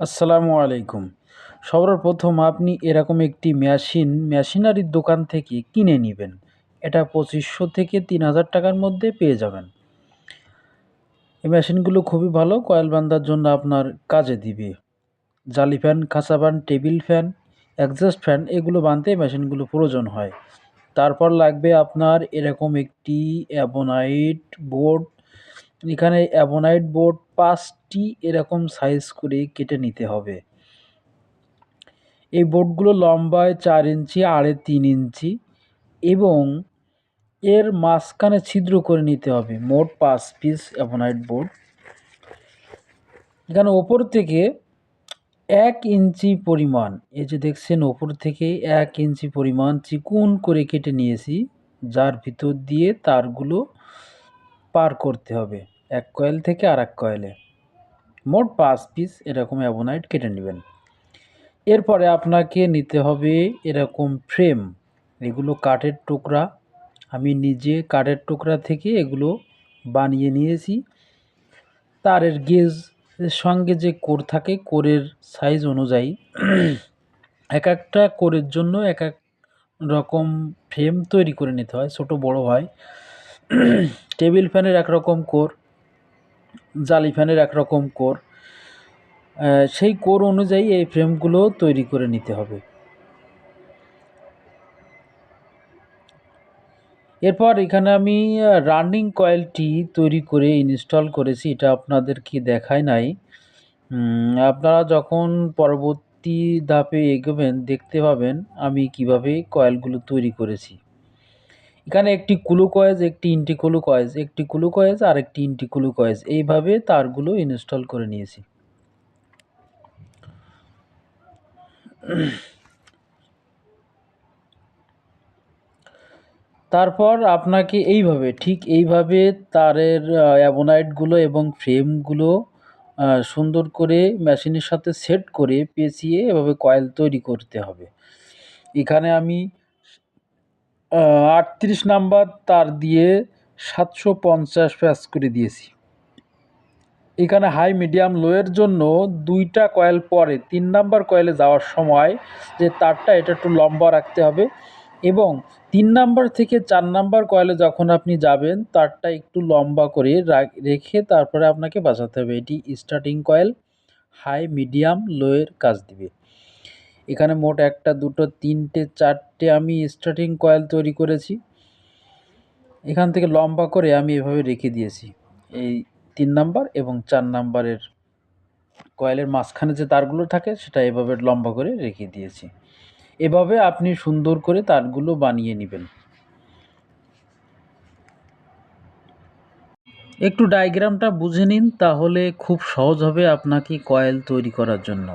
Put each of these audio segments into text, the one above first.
আসসালামু আলাইকুম। সবার প্রথম আপনি এরকম একটি মেশিন, মেশিনারির দোকান থেকে কিনে নেবেন। এটা পঁচিশশো থেকে তিন হাজার টাকার মধ্যে পেয়ে যাবেন। এই মেশিনগুলো খুবই ভালো, কয়েল বান্ধার জন্য আপনার কাজে দিবে। জালি ফ্যান খাঁচা fan, table fan adjust fan, এগুলো বানতে মেশিনগুলো প্রয়োজন হয়। তারপর লাগবে আপনার এরকম একটি অ্যাবোনাইট বোর্ড এখানে অ্যাবোনাইট বোর্ড পাঁচটি এরকম সাইজ করে কেটে নিতে হবে। এই বোর্ডগুলো লম্বায় চার ইঞ্চি, আড়ে তিন ইঞ্চি এবং এর মাঝখানে ছিদ্র করে নিতে হবে। মোট পাঁচ পিস অ্যাবোনাইট বোর্ড। এখানে ওপর থেকে এক ইঞ্চি পরিমাণ, এই যে দেখছেন ওপর থেকে এক ইঞ্চি পরিমাণ চিকুন করে কেটে নিয়েছি। যার ভিতর দিয়ে তারগুলো পার করতে হবে, এক কয়েল থেকে আর এক কয়েলে। মোট পাঁচ পিস এরকম অ্যাবোনাইট কেটে নেবেন। এরপরে আপনাকে নিতে হবে এরকম ফ্রেম, এগুলো কাঠের টুকরা। আমি নিজে কাঠের টুকরা থেকে এগুলো বানিয়ে নিয়েছি। তারের গেজ সঙ্গে যে কোর থাকে, কোরের সাইজ অনুযায়ী। এক একটা কোরের জন্য এক এক রকম ফ্রেম তৈরি করে নিতে হয়, ছোট বড় হয়। টেবিল ফ্যানের একরকম কোর, জালি ফ্যানের একরকম কোর সেই কোর অনুযায়ী এই ফ্রেমগুলো তৈরি করে নিতে হবে। এরপর এখানে আমি রানিং কয়েলটি তৈরি করে ইনস্টল করেছি, এটা আপনাদের কি দেখায় নাই। আপনারা যখন পরবর্তী ধাপে এগোবেন, দেখতে পাবেন আমি কীভাবে কয়েলগুলো তৈরি করেছি। এখানে একটি কুলু কয়েজ একটি ইন্টি কুলু কয়েজ একটি কুলু কয়েজ আর একটি ইন্টি কুলু কয়েজ এইভাবে তারগুলো ইনস্টল করে নিয়েছি। তারপর আপনাকে এইভাবে, ঠিক এইভাবে তারের অ্যাবোনাইটগুলো এবং ফ্রেমগুলো সুন্দর করে মেশিনের সাথে সেট করে পেঁচিয়ে এভাবে কয়েল তৈরি করতে হবে। এখানে আমি আটত্রিশ নাম্বার তার দিয়ে সাতশো পঞ্চাশ প্যাচ করে দিয়েছি। এখানে হাই মিডিয়াম লোয়ের জন্য দুইটা কয়েল পরে, তিন নাম্বার কয়েলে যাওয়ার সময় যে তারটা এটা একটু লম্বা রাখতে হবে এবং তিন নাম্বার থেকে চার নাম্বার কয়েলে যখন আপনি যাবেন, তারটা একটু লম্বা করে রেখে তারপরে আপনাকে বাঁচাতে হবে। এটি starting coil high medium lower কাজ দিবে। এখানে মোট একটা, দুটো, তিনটে, চারটে আমি স্টার্টিং কয়েল তৈরি করেছি। এখান থেকে লম্বা করে আমি এভাবে রেখে দিয়েছি। এই তিন নাম্বার এবং চার নাম্বারের কয়েলের মাঝখানে যে তারগুলো থাকে, সেটা এভাবে লম্বা করে রেখে দিয়েছি। এভাবে আপনি সুন্দর করে তারগুলো বানিয়ে নেবেন। একটু ডায়াগ্রামটা বুঝে নিন, তাহলে খুব সহজ হবে আপনাকে কয়েল তৈরি করার জন্য।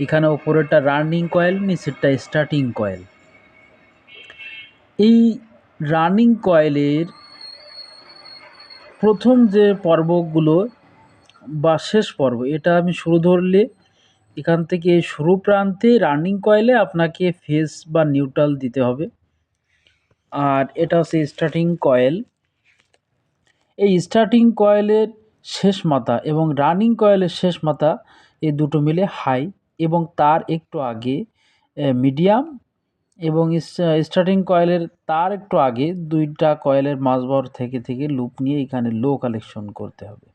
এখানে ওপরেরটা রানিং কয়েল নিচেরটা স্টার্টিং কয়েল। এই রানিং কয়েলের প্রথম যে পর্বগুলো বা শেষ পর্ব, এটা আমি শুরু ধরলে এখান থেকে শুরু প্রান্তে রানিং কয়েলে আপনাকে ফেস বা নিউট্রাল দিতে হবে। আর এটা হচ্ছে স্টার্টিং কয়েল। এই স্টার্টিং কয়েলের শেষ মাথা এবং রানিং কয়েলের শেষ মাথা, এই দুটো মিলে হাই এবং তার একটু আগে মিডিয়াম এবং স্টার্টিং কয়েলের তার একটু আগে দুইটা কয়েলের মাঝবর থেকে থেকে লুপ নিয়ে এখানে লো কালেকশন করতে হবে।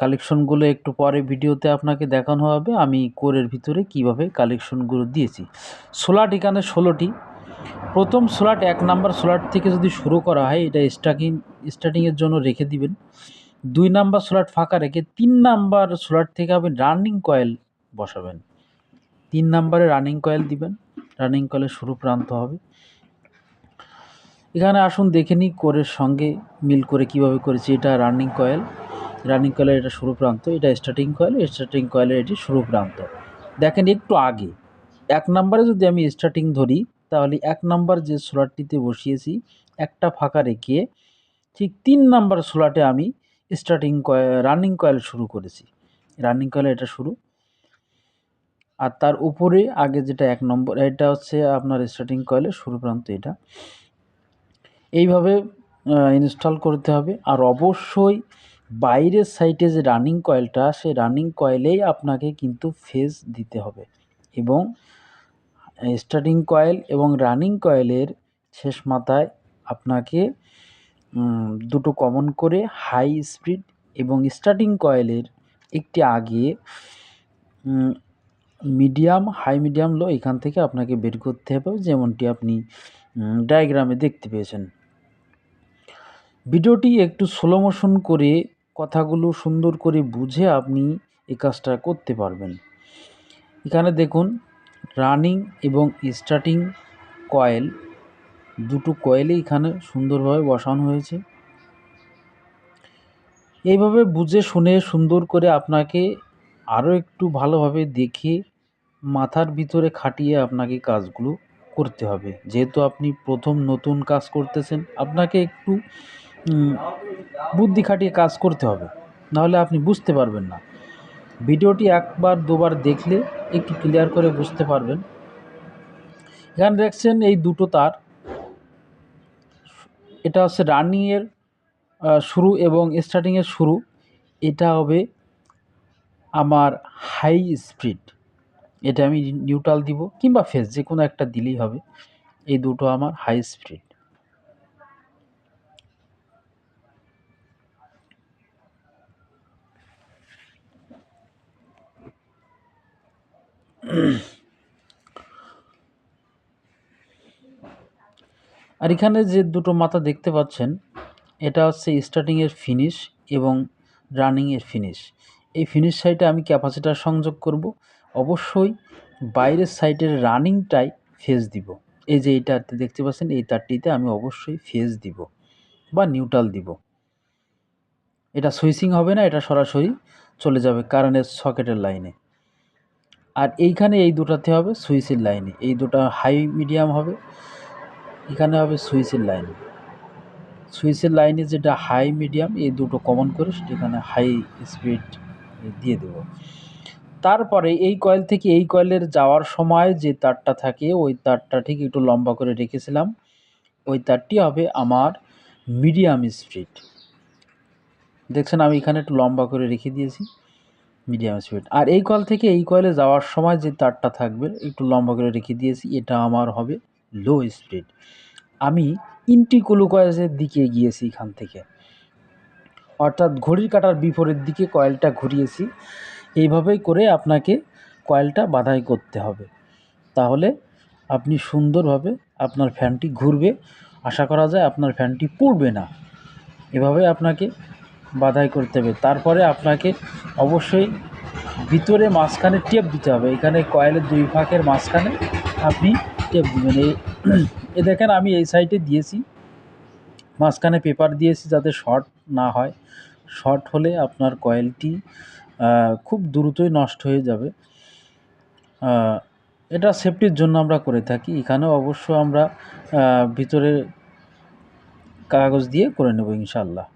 কালেকশনগুলো একটু পরে ভিডিওতে আপনাকে দেখানো হবে, আমি কোরের ভিতরে কীভাবে কালেকশনগুলো দিয়েছি। সোলাট এখানে ষোলোটি। প্রথম সোলাট এক নাম্বার সোলাট থেকে যদি শুরু করা হয়, এটা স্টার্টিং স্টার্টিংয়ের জন্য রেখে দিবেন। দুই নাম্বার সোলাট ফাঁকা রেখে তিন নাম্বার সোলাট থেকে আপনি রানিং কয়েল বসাবেন। তিন নাম্বারে রানিং কয়েল দিবেন। রানিং কয়েলের শুরু প্রান্ত হবে। এখানে আসুন দেখে নিই কোরের সঙ্গে মিল করে কীভাবে করেছি। এটা রানিং কয়েল রানিং কয়েলের এটা শুরু প্রান্ত, এটা স্টার্টিং কয়েল স্টার্টিং কয়েলের এটি শুরু প্রান্ত। দেখেন একটু আগে, এক নম্বরে যদি আমি স্টার্টিং ধরি, তাহলে এক নাম্বার যে সোলারটিতে বসিয়েছি, একটা ফাঁকা রেখে ঠিক তিন নাম্বার সোলাটে আমি স্টার্টিং কয়েল রানিং কয়েল শুরু করেছি। রানিং কয়েল এটা শুরু। আর তার উপরে আগে যেটা এক নম্বর, এটা হচ্ছে আপনার স্টার্টিং কয়েলের শুরু প্রান্ত এটা। এইভাবে ইনস্টল করতে হবে। আর অবশ্যই বাইরের সাইডে যে রানিং কয়েলটা সেই রানিং কয়েলেই আপনাকে কিন্তু ফেজ দিতে হবে। এবং স্টার্টিং কয়েল এবং রানিং কয়েলের শেষ মাথায় আপনাকে দুটো কমন করে হাই স্পিড এবং স্টার্টিং কয়েলের একটি আগে মিডিয়াম, হাই মিডিয়াম, লো, এখান থেকে আপনাকে বের করতে হবে। যেমনটি আপনি ডায়াগ্রামে দেখতে পেয়েছেন। ভিডিওটি একটু স্লো মোশন করে কথাগুলো সুন্দর করে বুঝে আপনি এই কাজটা করতে পারবেন। এখানে দেখুন রানিং এবং স্টার্টিং কয়েল দুটো কয়েলই এখানে সুন্দরভাবে বসানো হয়েছে। এইভাবে বুঝে শুনে সুন্দর করে আপনাকে আরও একটু ভালোভাবে দেখে মাথার ভিতরে খাটিয়ে আপনাকে কাজগুলো করতে হবে। যেহেতু আপনি প্রথম নতুন কাজ করতেছেন, আপনাকে একটু বুদ্ধি খাটিয়ে কাজ করতে হবে। নাহলে আপনি বুঝতে পারবেন না। ভিডিওটি একবার, দুবার দেখলে একটু ক্লিয়ার করে বুঝতে পারবেন। এখানে দেখছেন এই দুটো তার। এটা হচ্ছে রানিংয়ের শুরু এবং স্টার্টিংয়ের শুরু। এটা হবে আমার হাই স্পিড এটা আমি নিউট্রাল দিব কিংবা ফেস যে কোনো একটা দিলেই হবে। এই দুটো আমার হাই স্পিড আর এখানে যে দুটো মাথা দেখতে পাচ্ছেন, এটা হচ্ছে স্টার্টিংয়ের ফিনিশ এবং রানিংয়ের ফিনিশ এই ফিনিশ সাইডে আমি ক্যাপাসিটার সংযোগ করব। অবশ্যই বাইরের সাইডের রানিংটাই ফেজ দিব। এই যে এই তারটি দেখতে পাচ্ছেন, এই তারটিতে আমি অবশ্যই ফেজ দিব বা নিউট্রাল দিব। এটা সুইচিং হবে না, এটা সরাসরি চলে যাবে কারেন্টের সকেটের লাইনে আর এইখানে এই দুটাতে হবে সুইচের লাইনে এই দুটো হাই মিডিয়াম হবে, এখানে হবে সুইচের লাইন সুইচের লাইনে যেটা হাই মিডিয়াম এই দুটো কমন করে সেখানে হাই স্পিড দিয়ে দেব। তারপরে এই কয়েল থেকে এই কয়েলের যাওয়ার সময় যে তারটা থাকে, ওই তারটা ঠিক একটু লম্বা করে রেখেছিলাম। ওই তারটি হবে আমার মিডিয়াম স্পিড। দেখছেন আমি এখানে একটু লম্বা করে রেখে দিয়েছি, মিডিয়াম স্পিড। আর এই কয়েল থেকে এই কয়েলে যাওয়ার সময় যে তারটা থাকবে, একটু লম্বা করে রেখে দিয়েছি, এটা আমার হবে লো স্পিড আমি ইন্টিকুলোকয়েসের দিকে গিয়েছি এখান থেকে। অর্থাৎ ঘড়ির কাটার বিপরীত দিকে কয়েলটা ঘুরিয়েছি। এইভাবেই করে আপনাকে কয়েলটা বাধাই করতে হবে। তাহলে আপনি সুন্দরভাবে আপনার ফ্যানটি ঘুরবে। আশা করা যায় আপনার ফ্যানটি পুড়বে না। এভাবে আপনাকে বাধাই করতে হবে। তারপরে আপনাকে অবশ্যই ভিতরে মাঝখানে টেপ দিতে হবে। এখানে কয়েলের দুই ফাঁকের মাঝখানে আপনি টেপ দিবেন। এ দেখেন আমি এই সাইডে দিয়েছি। মাঝখানে পেপার দিয়েছি যাতে শর্ট না হয়। শর্ট হলে আপনার কয়েলটি খুব দ্রুতই নষ্ট হয়ে যাবে। এটা সেফটির জন্য আমরা করে থাকি। এখানে অবশ্য আমরা ভিতরে কাগজ দিয়ে করে নেব ইনশাল্লাহ